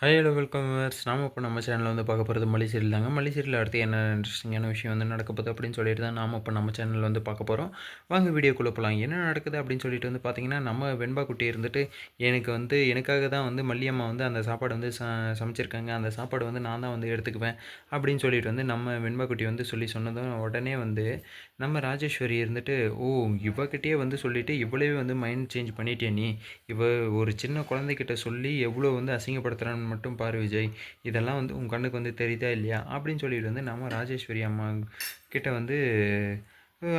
Hi hello welcome viewers நாம் இப்போ நம்ம சேனலில் வந்து பார்க்க போகிறது மலிசீரியல் தாங்க. மலிசீரியல் அடுத்து என்ன இன்ட்ரெஸ்டிங்கான விஷயம் வந்து நடக்க போகுது அப்படின்னு சொல்லிட்டு தான் நாம் இப்போ நம்ம சேனலில் வந்து பார்க்க போகிறோம் வாங்க வீடியோக்குள்ளே போகலாம் என்ன நடக்குது அப்படின்னு சொல்லிட்டு வந்து பார்த்தீங்கன்னா நம்ம வெண்பா குட்டி இருந்துட்டு எனக்கு வந்து எனக்காக தான் வந்து மல்லியம்மா வந்து அந்த சாப்பாடு வந்து ச சமைச்சிருக்காங்க. அந்த சாப்பாடு வந்து நான் தான் வந்து எடுத்துக்குவேன் அப்படின்னு சொல்லிட்டு வந்து நம்ம வெண்பா குட்டி வந்து சொல்லி சொன்னதும் உடனே வந்து நம்ம ராஜேஸ்வரி இருந்துட்டு ஓ இவகிட்டயே வந்து சொல்லிவிட்டு இவ்வளவே வந்து மைண்ட் சேஞ்ச் பண்ணிட்டே நீ. இவ ஒரு சின்ன குழந்தைக்கிட்ட சொல்லி எவ்வளோ வந்து அசிங்கப்படுத்துகிறான்னு மட்டும் பாரு விஜய். இதெல்லாம் வந்து உன் கண்ணுக்கு வந்து தெரியுதா இல்லையா? அப்படின்னு சொல்லிட்டு வந்து நம்ம ராஜேஸ்வரி அம்மா கிட்ட வந்து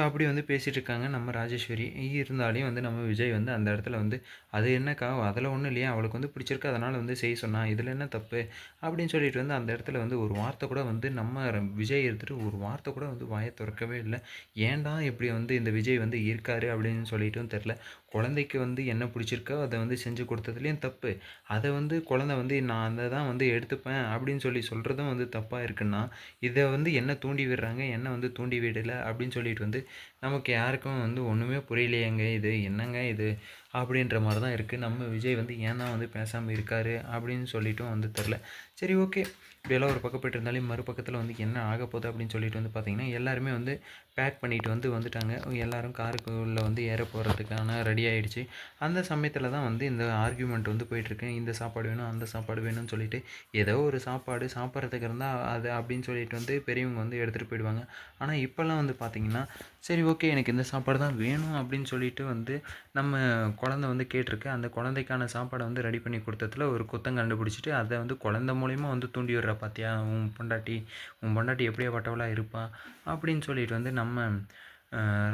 அப்படி வந்து பேசிகிட்டு இருக்காங்க. நம்ம ராஜேஸ்வரி இருந்தாலையும் வந்து நம்ம விஜய் வந்து அந்த இடத்துல வந்து அது என்னக்கா? அதில் ஒன்றும் இல்லையா? அவளுக்கு வந்து பிடிச்சிருக்கு. அதனால் வந்து செய்ய சொன்னா இதில் என்ன தப்பு? அப்படின்னு சொல்லிட்டு வந்து அந்த இடத்துல வந்து ஒரு வார்த்தை கூட வந்து நம்ம விஜய் எடுத்துகிட்டு ஒரு வார்த்தை கூட வந்து வாயை திறக்கவே இல்லை. ஏன்டா இப்படி வந்து இந்த விஜய் வந்து இருக்காரு அப்படின்னு சொல்லிட்டும் தெரில. குழந்தைக்கு வந்து என்ன பிடிச்சிருக்கோ அதை வந்து செஞ்சு கொடுத்ததுலேயும் தப்பு. அதை வந்து குழந்த வந்து நான் அதை தான் வந்து எடுத்துப்பேன் அப்படின்னு சொல்லி சொல்கிறதும் வந்து தப்பாக இருக்குன்னா இதை வந்து என்ன தூண்டி விடுறாங்க என்ன வந்து தூண்டி விடலை அப்படின்னு சொல்லிட்டு வந்து நமக்கு யாருக்கும் வந்து ஒன்றுமே புரியலையேங்க இது. என்னங்க இது? அப்படின்ற மாதிரி தான் இருக்குது நம்ம விஜய் வந்து ஏன் தான் வந்து பேசாமல் இருக்கார் அப்படின்னு சொல்லிட்டும் வந்து தெரில. சரி ஓகே. இப்படியெல்லாம் ஒரு பக்கம் இருந்தாலும் மறுபக்கத்தில் வந்து என்ன ஆக போகுது அப்படின்னு சொல்லிட்டு வந்து பார்த்திங்கன்னா எல்லாருமே வந்து பேக் பண்ணிட்டு வந்து வந்துட்டாங்க. எல்லோரும் காருக்குள்ளே வந்து ஏற போகிறதுக்கான ரெடி ஆகிடுச்சு அந்த சமயத்தில் தான் வந்து இந்த ஆர்கியூமெண்ட் வந்து போயிட்டுருக்கு. இந்த சாப்பாடு வேணும் அந்த சாப்பாடு வேணும்னு சொல்லிட்டு ஏதோ ஒரு சாப்பாடு சாப்பிட்றதுக்கு இருந்தால் அது அப்படின்னு சொல்லிட்டு வந்து பெரியவங்க வந்து எடுத்துகிட்டு போயிடுவாங்க. ஆனால் இப்போல்லாம் வந்து பார்த்திங்கன்னா சரி ஓகே எனக்கு இந்த சாப்பாடு தான் வேணும் அப்படின்னு சொல்லிட்டு வந்து நம்ம குழந்தை வந்து கேட்டிருக்கு. அந்த குழந்தைக்கான சாப்பாடை வந்து ரெடி பண்ணி கொடுத்ததுல ஒரு குத்தம் கண்டுபிடிச்சிட்டு அதை வந்து குழந்தை மூலிமா வந்து தூண்டி விடுற பார்த்தியா உன் பொண்டாட்டி உன் பொண்டாட்டி எப்படியாப்பட்டவளாக இருப்பா அப்படின்னு சொல்லிட்டு வந்து நம்ம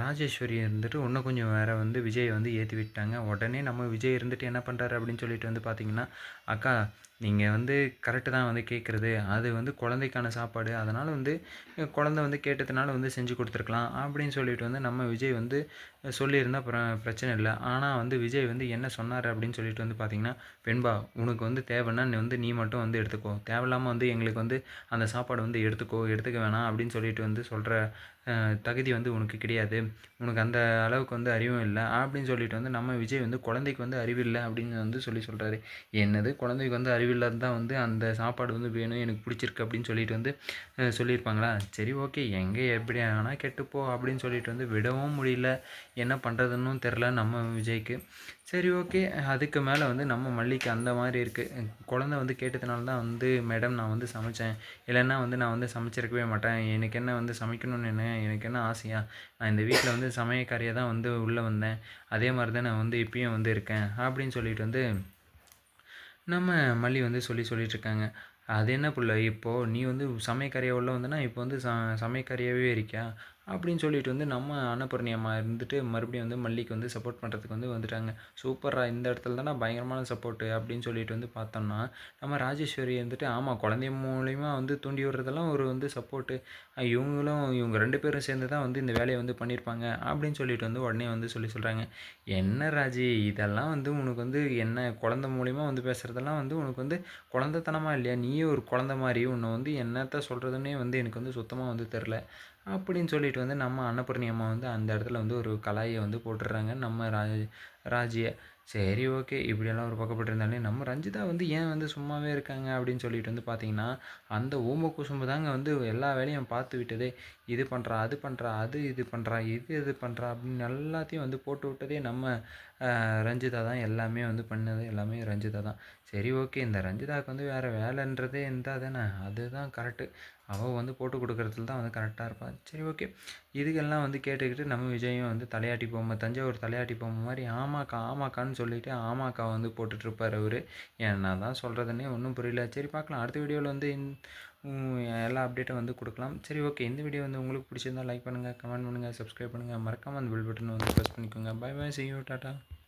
ராஜேஸ்வரி இருந்துட்டு இன்னும் கொஞ்சம் வேறு வந்து விஜய் வந்து ஏற்றி விட்டாங்க. உடனே நம்ம விஜய் இருந்துட்டு என்ன பண்ணுறாரு அப்படின்னு சொல்லிட்டு வந்து பார்த்தீங்கன்னா அக்கா நீங்கள் வந்து கரெக்டு தான் வந்து கேட்குறது அது வந்து குழந்தைக்கான சாப்பாடு. அதனால் வந்து குழந்த குழந்தை வந்து கேட்டதுனால வந்து செஞ்சு கொடுத்துருக்கலாம். அப்படின்னு சொல்லிட்டு வந்து நம்ம விஜய் வந்து சொல்லியிருந்தா பிர பிரச்சனை இல்லை. ஆனால் வந்து விஜய் வந்து என்ன சொன்னார் அப்படின்னு சொல்லிட்டு வந்து பார்த்தீங்கன்னா பெண்பா உனக்கு வந்து தேவைன்னா நீ வந்து நீ மட்டும் வந்து எடுத்துக்கோ. தேவையில்லாமல் வந்து எங்களுக்கு வந்து அந்த சாப்பாடு வந்து எடுத்துக்கோ எடுத்துக்க வேணாம். அப்படின்னு சொல்லிட்டு வந்து சொல்கிற தகுதி வந்து உனக்கு கிடையாது. உனக்கு அந்த அளவுக்கு வந்து அறிவும் இல்லை. அப்படின்னு சொல்லிட்டு வந்து நம்ம விஜய் வந்து குழந்தைக்கு வந்து அறிவில்லை அப்படின்னு வந்து சொல்லி சொல்கிறாரு என்னது? குழந்தைக்கு வந்து அறிவில்லாது தான் வந்து அந்த சாப்பாடு வந்து வேணும் எனக்கு பிடிச்சிருக்கு அப்படின்னு சொல்லிட்டு வந்து சொல்லியிருப்பாங்களா? சரி ஓகே. எங்கே எப்படி ஆனால் கெட்டுப்போ அப்படின்னு சொல்லிட்டு வந்து விடவும் முடியல. என்ன பண்ணுறதுன்னும் தெரில நம்ம விஜய்க்கு. சரி ஓகே. அதுக்கு மேலே வந்து நம்ம மல்லிக்கு அந்த மாதிரி இருக்குது குழந்தை வந்து கேட்டதுனால தான் வந்து மேடம் நான் வந்து சமைச்சேன். இல்லைன்னா வந்து நான் வந்து சமைச்சிருக்கவே மாட்டேன். எனக்கு என்ன வந்து சமைக்கணும்னு என்ன எனக்கு என்ன ஆசையா? நான் இந்த வீட்டில் வந்து சமையக்காரியாக தான் வந்து உள்ளே வந்தேன். அதே மாதிரி தான் நான் வந்து இப்பயும் வந்து இருக்கேன். அப்படின்னு சொல்லிட்டு வந்து நம்ம மல்லி வந்து சொல்லி சொல்லிகிட்ருக்காங்க அது என்ன புள்ள? இப்போது நீ வந்து சமயக்காரியாக உள்ள வந்தனா இப்போ வந்து ச சமயக்காரியாகவே இருக்கியா? அப்படின்னு சொல்லிட்டு வந்து நம்ம அன்னபூர்ணியம்மா இருந்துட்டு மறுபடியும் வந்து மல்லிக்கு வந்து சப்போர்ட் பண்ணுறதுக்கு வந்து வந்துட்டாங்க. சூப்பராக இந்த இடத்துல தான் நான் பயங்கரமான சப்போர்ட்டு அப்படின்னு சொல்லிட்டு வந்து பார்த்தோம்னா நம்ம ராஜேஸ்வரி வந்துட்டு ஆமாம் குழந்தை மூலிமா வந்து தூண்டி விடுறதெல்லாம் ஒரு வந்து சப்போர்ட்டு இவங்களும் இவங்க ரெண்டு பேரும் சேர்ந்து தான் வந்து இந்த வேலையை வந்து பண்ணியிருப்பாங்க அப்படின்னு சொல்லிட்டு வந்து உடனே வந்து சொல்லி சொல்கிறாங்க என்ன ராஜி இதெல்லாம் வந்து உனக்கு வந்து என்ன குழந்தை மூலிமா வந்து பேசுகிறதெல்லாம் வந்து உனக்கு வந்து குழந்தைத்தனமா இல்லையா? நீயே ஒரு குழந்த மாதிரி உன்னை வந்து என்னத்த சொல்கிறதுனே வந்து எனக்கு வந்து சுத்தமாக வந்து தெரில. அப்படின்னு சொல்லிட்டு வந்து நம்ம அன்னபூர்ணி அம்மா வந்து அந்த இடத்துல வந்து ஒரு கலாயை வந்து போட்டுடுறாங்க. நம்ம ராஜ ராஜியை சரி ஓகே. இப்படியெல்லாம் ஒரு பக்கப்பட்டு இருந்தாலே நம்ம ரஞ்சிதா வந்து ஏன் வந்து சும்மாவே இருக்காங்க அப்படின்னு சொல்லிட்டு வந்து பார்த்தீங்கன்னா அந்த ஊம குசும்பு தாங்க வந்து எல்லா வேலையும் பார்த்து விட்டதே. இது பண்ணுறா அது பண்ணுறா அது இது பண்ணுறா இது இது பண்ணுறா அப்படின்னு எல்லாத்தையும் வந்து போட்டு விட்டதே நம்ம ரஞ்சிதா தான். எல்லாமே வந்து பண்ணது எல்லாமே ரஞ்சிதா தான். சரி ஓகே. இந்த ரஞ்சிதாவுக்கு வந்து வேறு வேலைன்றதே இருந்தால் தானே அதுதான் கரெக்டு அவள் வந்து போட்டு கொடுக்குறதுல தான் வந்து கரெக்டாக இருப்பாள் சரி ஓகே. இதுக்கெல்லாம் வந்து கேட்டுக்கிட்டு நம்ம விஜயும் வந்து தலையாட்டி பொம்மை தஞ்சாவூர் தலையாட்டி பொம்மை மாதிரி ஆமாக்கா ஆமாக்கான்னு சொல்லிவிட்டு ஆமாக்கா வந்து போட்டுட்ருப்பார் அவர். என்ன தான் சொல்கிறதுனே ஒன்றும் புரியல. சரி பார்க்கலாம். அடுத்த வீடியோவில் வந்து எல்லா அப்டேட்டும் வந்து கொடுக்கலாம். சரி ஓகே இந்த வீடியோ வந்து உங்களுக்கு பிடிச்சிருந்தா லைக் பண்ணுங்கள் கமெண்ட் பண்ணுங்கள் சப்ஸ்கிரைப் பண்ணுங்கள் மறக்காமல் அந்த பில் பட்டன் வந்து ப்ரெஸ் பண்ணிக்கோங்க. Bye bye see you tata